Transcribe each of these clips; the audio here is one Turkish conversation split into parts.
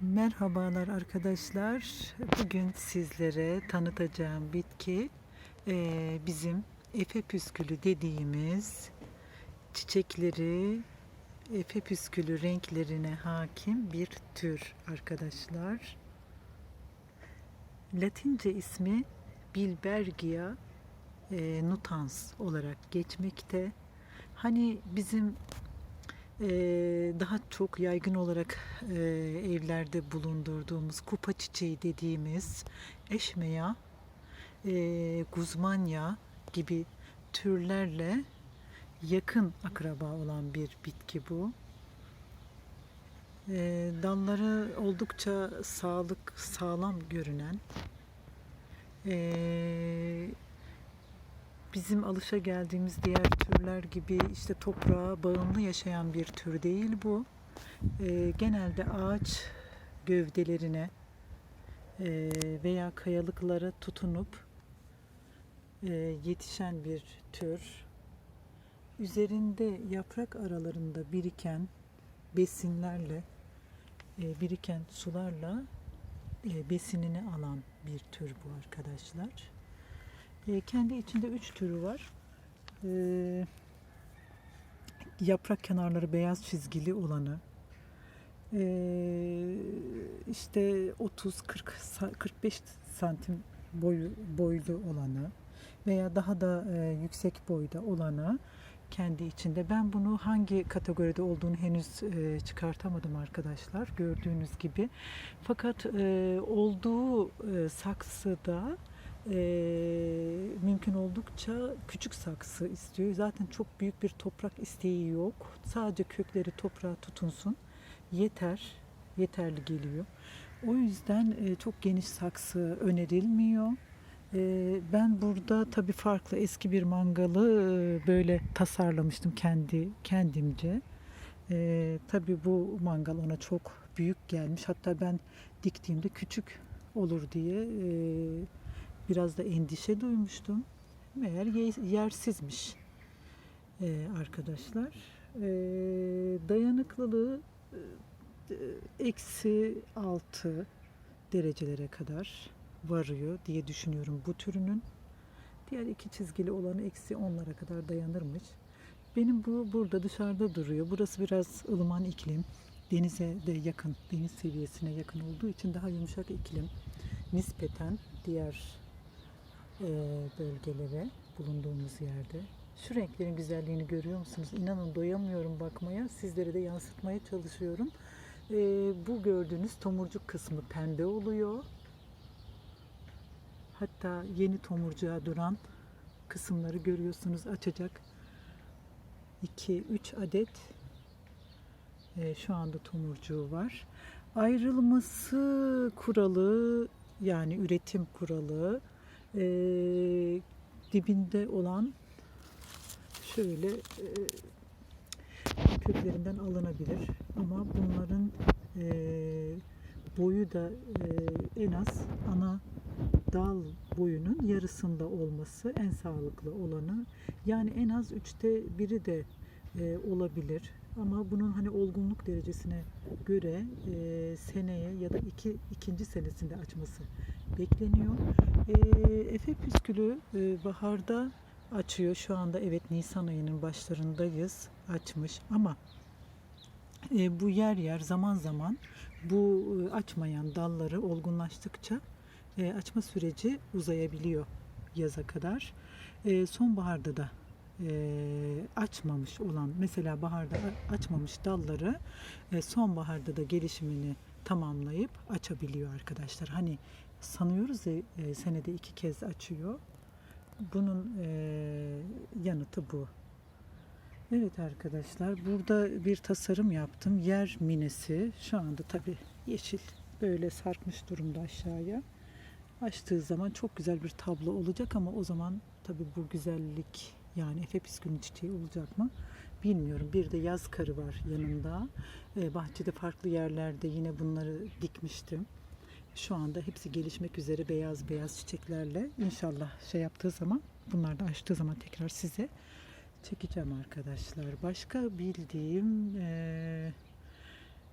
Merhabalar arkadaşlar. Bugün sizlere tanıtacağım bitki eee, bizim efe püskülü dediğimiz çiçekleri efe püskülü renklerine hakim bir tür arkadaşlar. Latince ismi Bilbergia eee, nutans olarak geçmekte. Hani bizim ee, daha çok yaygın olarak e, evlerde bulundurduğumuz kupa çiçeği dediğimiz eşmeya, e, guzmanya gibi türlerle yakın akraba olan bir bitki bu. E, dalları oldukça sağlık sağlam görünen, e, bizim alışa geldiğimiz diğer türler gibi işte toprağa bağımlı yaşayan bir tür değil bu. Ee, genelde ağaç gövdelerine e, veya kayalıklara tutunup e, yetişen bir tür. Üzerinde yaprak aralarında biriken besinlerle, e, biriken sularla e, besinini alan bir tür bu arkadaşlar. E, kendi içinde üç türü var. E, yaprak kenarları beyaz çizgili olanı, e, işte 30-40-45 santim boyu boylu olanı veya daha da e, yüksek boyda olanı kendi içinde. Ben bunu hangi kategoride olduğunu henüz e, çıkartamadım arkadaşlar gördüğünüz gibi. Fakat e, olduğu e, saksıda e, mümkün oldukça küçük saksı istiyor. Zaten çok büyük bir toprak isteği yok. Sadece kökleri toprağa tutunsun. Yeter. Yeterli geliyor. O yüzden e, çok geniş saksı önerilmiyor. E, ben burada tabii farklı eski bir mangalı e, böyle tasarlamıştım kendi kendimce. E, tabii bu mangal ona çok büyük gelmiş. Hatta ben diktiğimde küçük olur diye e, biraz da endişe duymuştum. Meğer ye- yersizmiş e, arkadaşlar. E, dayanıklılığı e, eksi 6 derecelere kadar varıyor diye düşünüyorum bu türünün. Diğer iki çizgili olanı eksi 10'lara kadar dayanırmış. Benim bu burada dışarıda duruyor. Burası biraz ılıman iklim. Denize de yakın, deniz seviyesine yakın olduğu için daha yumuşak iklim. Nispeten diğer bölgelere bulunduğumuz yerde. Şu renklerin güzelliğini görüyor musunuz? İnanın doyamıyorum bakmaya. Sizlere de yansıtmaya çalışıyorum. E, bu gördüğünüz tomurcuk kısmı pembe oluyor. Hatta yeni tomurcuğa duran kısımları görüyorsunuz açacak. 2-3 adet e, şu anda tomurcuğu var. Ayrılması kuralı yani üretim kuralı e, dibinde olan şöyle e, köklerinden alınabilir ama bunların e, boyu da e, en az ana dal boyunun yarısında olması en sağlıklı olanı. Yani en az üçte biri de e, olabilir. Ama bunun hani olgunluk derecesine göre e, seneye ya da iki, ikinci senesinde açması bekleniyor. E, Efe püskülü e, baharda açıyor. Şu anda evet Nisan ayının başlarındayız. Açmış ama e, bu yer yer zaman zaman bu e, açmayan dalları olgunlaştıkça e, açma süreci uzayabiliyor yaza kadar. E, sonbaharda da e, açmamış olan mesela baharda açmamış dalları e, sonbaharda da gelişimini tamamlayıp açabiliyor arkadaşlar. Hani sanıyoruz ya e, senede iki kez açıyor. Bunun e, yanıtı bu. Evet arkadaşlar burada bir tasarım yaptım. Yer minesi şu anda tabi yeşil böyle sarkmış durumda aşağıya. Açtığı zaman çok güzel bir tablo olacak ama o zaman tabi bu güzellik yani Efe püskülün çiçeği olacak mı bilmiyorum. Bir de yaz karı var yanında. Ee, bahçede farklı yerlerde yine bunları dikmiştim. Şu anda hepsi gelişmek üzere beyaz beyaz çiçeklerle. İnşallah şey yaptığı zaman bunlar da açtığı zaman tekrar size çekeceğim arkadaşlar. Başka bildiğim eee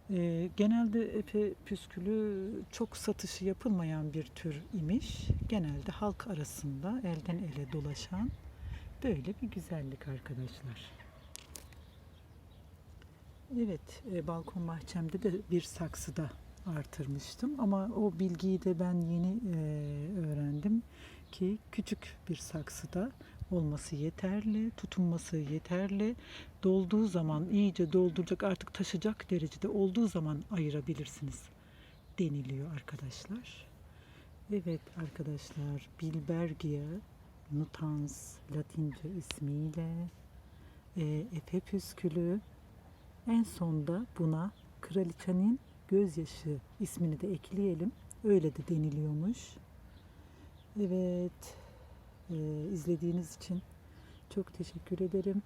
Ee, genelde efe püskülü çok satışı yapılmayan bir tür imiş. Genelde halk arasında elden ele dolaşan böyle bir güzellik arkadaşlar. Evet, e, balkon bahçemde de bir saksıda artırmıştım ama o bilgiyi de ben yeni e, öğrendim ki küçük bir saksıda olması yeterli, tutunması yeterli. Dolduğu zaman iyice dolduracak artık taşacak derecede olduğu zaman ayırabilirsiniz deniliyor arkadaşlar. Evet arkadaşlar Bilbergia nutans latince ismiyle e, Efe püskülü en sonda buna kraliçenin gözyaşı ismini de ekleyelim. Öyle de deniliyormuş. Evet. e, izlediğiniz için çok teşekkür ederim.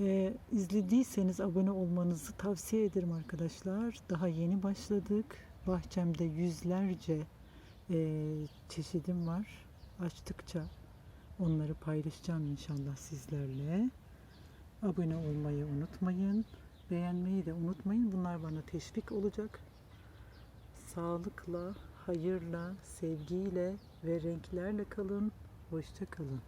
E, izlediyseniz abone olmanızı tavsiye ederim arkadaşlar. Daha yeni başladık. Bahçemde yüzlerce e, çeşidim var. Açtıkça onları paylaşacağım inşallah sizlerle. Abone olmayı unutmayın. Beğenmeyi de unutmayın. Bunlar bana teşvik olacak. Sağlıkla, hayırla, sevgiyle ve renklerle kalın. Hoşça kalın.